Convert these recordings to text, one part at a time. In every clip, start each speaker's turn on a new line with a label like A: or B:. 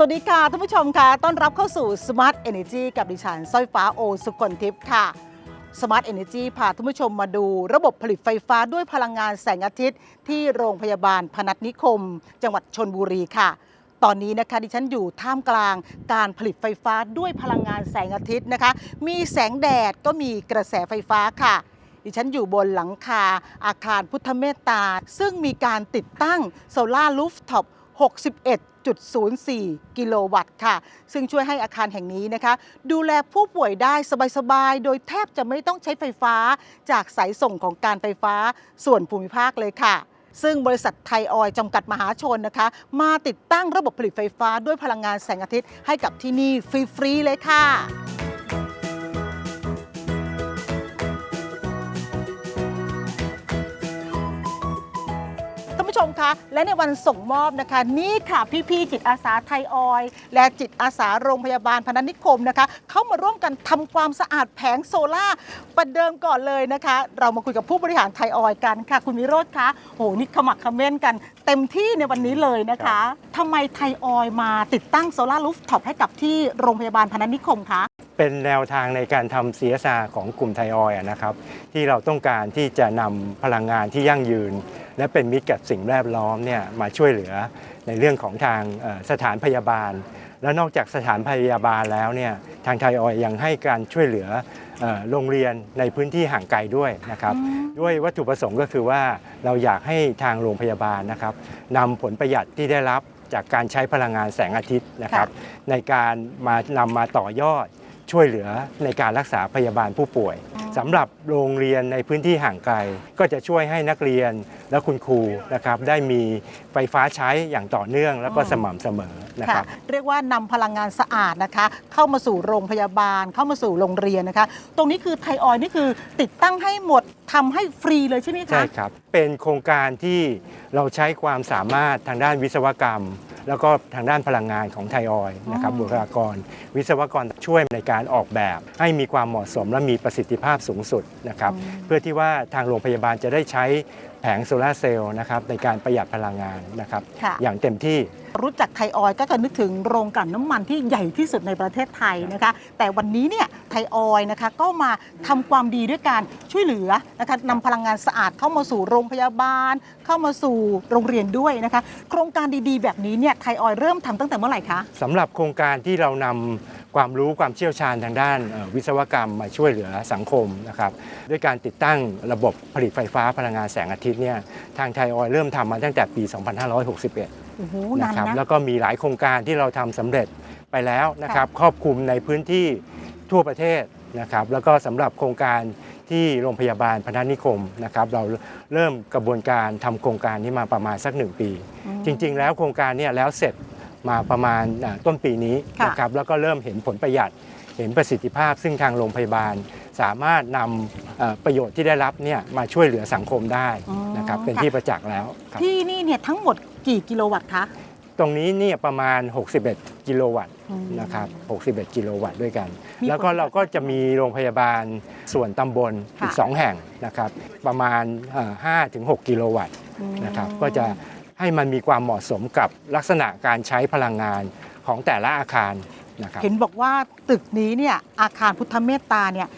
A: สวัสดีค่ะท่านผู้ชมค่ะต้อนรับเข้าสู่ Smart Energy กับดิฉันสร้อยฟ้าโอสุคนทิพย์ค่ะ Smart Energy พาท่านผู้ชมมาดู ระบบผลิตไฟฟ้าด้วยพลังงานแสงอาทิตย์ ที่โรงพยาบาลพนัสนิคม จังหวัดชนบุรีค่ะ ตอนนี้นะคะดิฉันอยู่ท่ามกลางการผลิตไฟฟ้าด้วยพลังงานแสงอาทิตย์นะคะ มีแสงแดดก็มีกระแสไฟฟ้าค่ะดิฉันอยู่บนหลังคาอาคารพุทธเมตตา ซึ่งมีการติดตั้งโซลารูฟท็อป6.04 กิโลวัตต์ค่ะ ซึ่งช่วยให้อาคารแห่งนี้นะคะ ดูแลผู้ป่วยได้สบายๆ โดยแทบจะไม่ต้องใช้ไฟฟ้าจากสายส่งของการไฟฟ้าส่วนภูมิภาคเลยค่ะซึ่งบริษัทไทยออยล์จำกัดมหาชนนะคะ มาติดตั้งระบบผลิตไฟฟ้าด้วยพลังงานแสงอาทิตย์ให้กับที่นี่ฟรี ๆ เลยค่ะ ผู้ชมคะ และในวันส่งมอบนะคะ นี่ค่ะพี่ๆจิตอาสาไทยออยล์และจิตอาสาโรงพยาบาลพนัสนิคมนะคะ เข้ามาร่วมกันทำความสะอาดแผงโซล่าร์ประเดิมก่อนเลยนะคะ เรามาคุยกับผู้บริหารไทยออยล์กันค่ะคุณวิโรธคะโหนี่ขมักเขม้นกัน เต็มที่ในวันนี้เลยนะคะทำไมไทยออยล์มาติดตั้งโซล่าร์รูฟท็อปให้กับที่โรงพยาบาลพนัสนิคมคะ
B: เป็นแนวทางในการทำ CSR ของกลุ่มไทยออยล์อะนะครับ ที่เราต้องการที่จะนำพลังงานที่ยั่งยืน และเป็นมิตรกับสิ่งแวดล้อมเนี่ยมาช่วยเหลือในเรื่องของทางเอ่อสถานพยาบาล แล้วนอกจากสถานพยาบาลแล้วเนี่ยทางไทยออยล์ยังให้การช่วยเหลือเอ่อโรงเรียนในพื้นที่ห่างไกลด้วยนะครับ ด้วยวัตถุประสงค์ก็คือว่าเราอยากให้ทางโรงพยาบาลนะครับนำผลประหยัดที่ได้รับจากการใช้พลังงานแสงอาทิตย์นะครับ ในการมานำมาต่อยอด ช่วยเหลือในการรักษาพยาบาลผู้ป่วย
A: อ๋อ
B: สำหรับโรงเรียนในพื้นที่ห่างไกล ก็จะช่วยให้นักเรียนและคุณครูนะครับได้มีไฟฟ้าใช้อย่างต่อเนื่องแล้วก็สม่ำเสมอนะค
A: ค่ะ
B: รับ
A: เรียกว่านำพลังงานสะอาดนะคะ เข้ามาสู่โรงพยาบาลเข้ามาสู่โรงเรียนนะคะ ตรงนี้คือไทยออยล์นี่คือติดตั้งให้หมด ทำให้ฟรีเลยใช่ไหมคะ
B: ใช่ครับ เป็นโครงการที่เราใช้ความสามารถทางด้านวิศวกรรม แล้วก็ทางด้านพลังงานของไทยออยล์นะครับ
A: อ๋อ
B: บุคลากร วิศวกรช่วยในการออกแบบ ให้มีความเหมาะสมและมีประสิทธิภาพสูงสุดนะครับ เพื่อที่ว่าทางโรงพยาบาลจะได้ใช้แผงโซลาร์เซลล์นะครับในการประหยัดพลังงานนะครับ
A: ค่ะ
B: อย่างเต็มที่
A: รู้จักไทยออยล์ก็จะนึกถึงโรงกลั่นน้ำมันที่ใหญ่ที่สุดในประเทศไทยนะคะ แต่วันนี้เนี่ย ไทยออยล์นะคะก็มาทำความดีด้วยการช่วยเหลือนะคะนำพลังงานสะอาดเข้ามาสู่โรงพยาบาล เข้ามาสู่โรงเรียนด้วยนะคะโครงการดีๆ แบบนี้เนี่ยไทยออยล์เริ่มทำตั้งแต่เมื่อไหร่คะ
B: สำหรับโครงการที่เรานำความรู้ความเชี่ยวชาญทางด้านเอ่อวิศวกรรมมาช่วยเหลือสังคมนะครับด้วยการติดตั้งระบบผลิตไฟฟ้าพลังงานแสงอาทิตย์เนี่ยทางไทยออยล์เริ่มทำมาตั้งแต่ปี 2561
A: โอ้โห
B: นะ
A: นาน
B: ครับ
A: นะ
B: แล้วก็มีหลายโครงการที่เราทำสำเร็จไปแล้วนะครับครอบคลุมในพื้นที่ ทั่วประเทศนะครับแล้วก็สำหรับโครงการที่โรงพยาบาลพนัสนิคมนะครับเราเริ่มกระบวนการทำโครงการนี้มาประมาณสักหนึ่งปี จริง ๆ แล้วโครงการเนี้แล้วเสร็จมาประมาณอ่าต้นปีนี้
A: ค่ะ
B: นะครับแล้วก็เริ่มเห็นผลประหยัดเห็นประสิทธิภาพ ซึ่งทางโรงพยาบาลสามารถนำเอ่อประโยชน์ที่ได้รับเนี่ยมาช่วยเหลือสังคมได้นะครับเป็นที่ประจักษ์แล้วครับ
A: ที่นี่เนี่ยทั้งหมดกี่กิโลวัตต์คะ
B: ตรงนี้เนี่ยประมาณ 61 กิโลวัตต์
A: อืม
B: นะครับ61 กิโลวัตต์ด้วยกัน
A: มี
B: แล้วก็
A: ผล
B: เราก็จะมีโรงพยาบาลส่วนตำบลอีก
A: ค่ะ
B: 2แห่งนะครับประมาณเอ่อ5-6 กิโลวัตต์นะครับก็จะให้มันมีความเหมาะสมกับลักษณะการใช้พลังงานของแต่ละอาคารนะครับ
A: เห็นบอกว่าตึกนี้เนี่ยอาคารพุทธเมตตาเนี่ย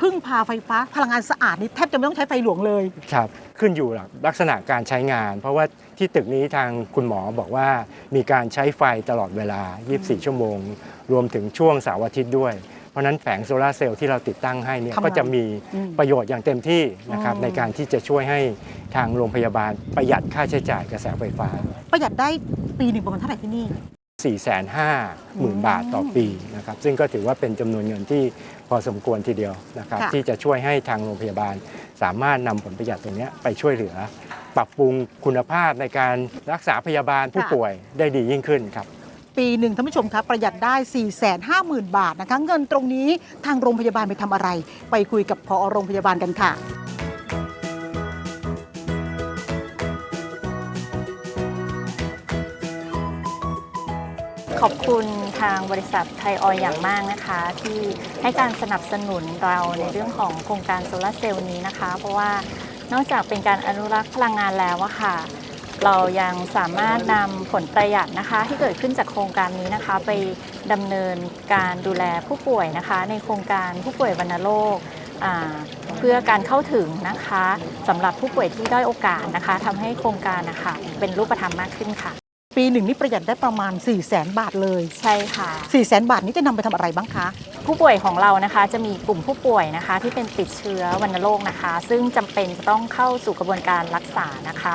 A: พึ่งพาไฟฟ้าพลังงานสะอาดนี่แทบจะไม่ต้องใช้ไฟหลวงเลย
B: ครับขึ้นอยู่กับลักษณะการใช้งาน เพราะว่าที่ตึกนี้ทางคุณหมอบอกว่ามีการใช้ไฟตลอดเวลา 24 ชั่วโมง รวมถึงช่วงเสาร์อาทิตย์ด้วย เพราะฉะนั้นแผงโซลาร์เซลล์ที่เราติดตั้งให้เนี่ย
A: ทำงาน
B: ก็จะมี
A: อืม
B: ประโยชน์อย่างเต็มที่นะครับ
A: อืม
B: ในการที่จะช่วยให้ทางโรงพยาบาลประหยัดค่าใช้จ่ายกระแสไฟฟ้า
A: ประหยัดได้ปีหนึ่งประมาณเท่าไหร่ที่นี่
B: 4 5 0 0 0 0 บาทต่อปีนะครับซึ่งก็ถือว่าเป็นจำนวนเงินที่พอสมควรทีเดียวนะครับ
A: ค่ะ
B: ที่จะช่วยให้ทางโรงพยาบาล สามารถนำผลประหยัดตรงเนี้ยไปช่วยเหลือ ปรับปรุงคุณภาพในการรักษาพยาบาลผู้ป่วยได้ดียิ่งขึ้นครับ
A: ปีหนึ่งท่านผู้ชมคะประหยัดได้ 4 5 0 0 0 0 บาทนะคะ เงินตรงนี้ทางโรงพยาบาลไปทำอะไร ไปคุยกับพอโรงพยาบาลกันค่ะ
C: อบคุณทางบริษัทไทยออยอย่างมากนะคะ ที่ให้การสนับสนุนเราในเรื่องของโครงการโซลาร์เซลล์นี้นะคะ เพราะว่านอกจากเป็นการอนุรักษ์พลังงานแล้วอะค่ะ เรายังสามารถนำผลประหยัดนะคะ ที่เกิดขึ้นจากโครงการนี้นะคะ ไปดำเนินการดูแลผู้ป่วยนะคะ ในโครงการผู้ป่วยวัณโรคเพื่อการเข้าถึงนะคะสำหรับผู้ป่วยที่ด้อยโอกาสนะคะทำให้โครงการนะคะเป็นรูปธรรมมากขึ้นค่ะ
A: ปีหนึ่งนี่ประหยัดได้ประมาณ 4 0 0แสนบาทเลย
C: ใช่ค่ะ
A: 4 0 0แสนบาทนี้จะนำไปทำอะไรบ้างคะ
C: ผู้ป่วยของเรานะคะจะมีกลุ่มผู้ป่วยนะคะ ที่เป็นติดเชื้อวัณโรคนะคะ ซึ่งจำเป็นจะต้องเข้าสู่กระบวนการรักษานะคะ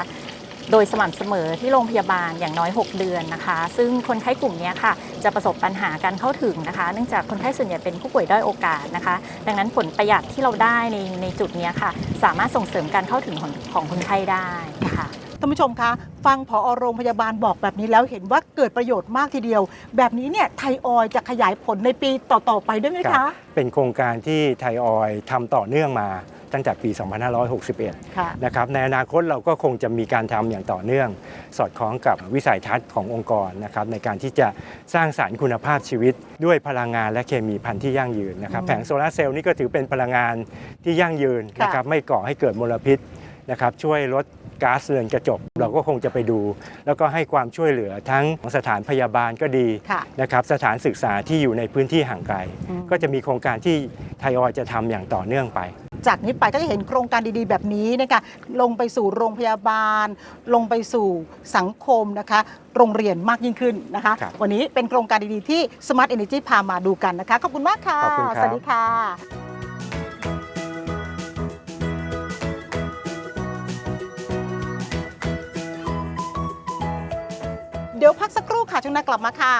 C: โดยสม่ำเสมอที่โรงพยาบาลอย่างน้อย 6 เดือนนะคะ ซึ่งคนไข้กลุ่มเนี้ยค่ะ จะประสบปัญหาการเข้าถึงนะคะ เนื่องจากคนไข้ส่วนใหญ่เป็นผู้ป่วยด้อยโอกาสนะคะ ดังนั้นผลประหยัดที่เราได้ในในจุดเนี้ยค่ะ สามารถส่งเสริมการเข้าถึงของของคนไข้ได้ค่ะ
A: ท่านผู้ชมคะฟังผอโรงพยาบาลบอกแบบนี้แล้วเห็นว่าเกิดประโยชน์มากทีเดียว แบบนี้เนี่ยไทยออยล์จะขยายผลในปีต่อๆไปด้วยไหม
B: ครั
A: คะ
B: บเป็นโครงการที่ไทยออยล์ทำต่อเนื่องมาตั้งแต่ปี 2561
A: ค่ะ
B: นะครับ ในอนาคตเราก็คงจะมีการทำอย่างต่อเนื่อง สอดคล้องกับวิสัยทัศน์ขององค์กรนะครับในการที่จะสร้างสารรค์คุณภาพชีวิต ด้วยพลังงานและเคมีพันธุ์ที่ยั่งยืนนะครับ
A: อืม
B: แผงโซลาร์เซลล์นี่ก็ถือเป็นพลังงานที่ยั่งยืน
A: ค่ะ
B: นะครับไม่ก่อให้เกิดมลพิษนะครับช่วยลด ก๊าซเรือนกระจก เราก็คงจะไปดู แล้วก็ให้ความช่วยเหลือทั้งสถานพยาบาลก็ดี
A: ค่ะ
B: นะครับสถานศึกษาที่อยู่ในพื้นที่ห่างไกล
A: อืม
B: ก็จะมีโครงการที่ไทยออยล์จะทำอย่างต่อเนื่องไป
A: จากนี้ไปก็จะเห็นโครงการดีๆ แบบนี้นะคะลงไปสู่โรงพยาบาล ลงไปสู่สังคมนะคะ โรงเรียนมากยิ่งขึ้นนะคะ
B: ครับ
A: วันนี้เป็นโครงการดีๆที่ Smart Energy พามาดูกันนะคะขอบคุณมากค่ะ
B: ขอบคุณครับ
A: สวัสดีค่ะ เดี๋ยวพักสักครู่ค่ะช่วงหน้ากลับมาค่ะ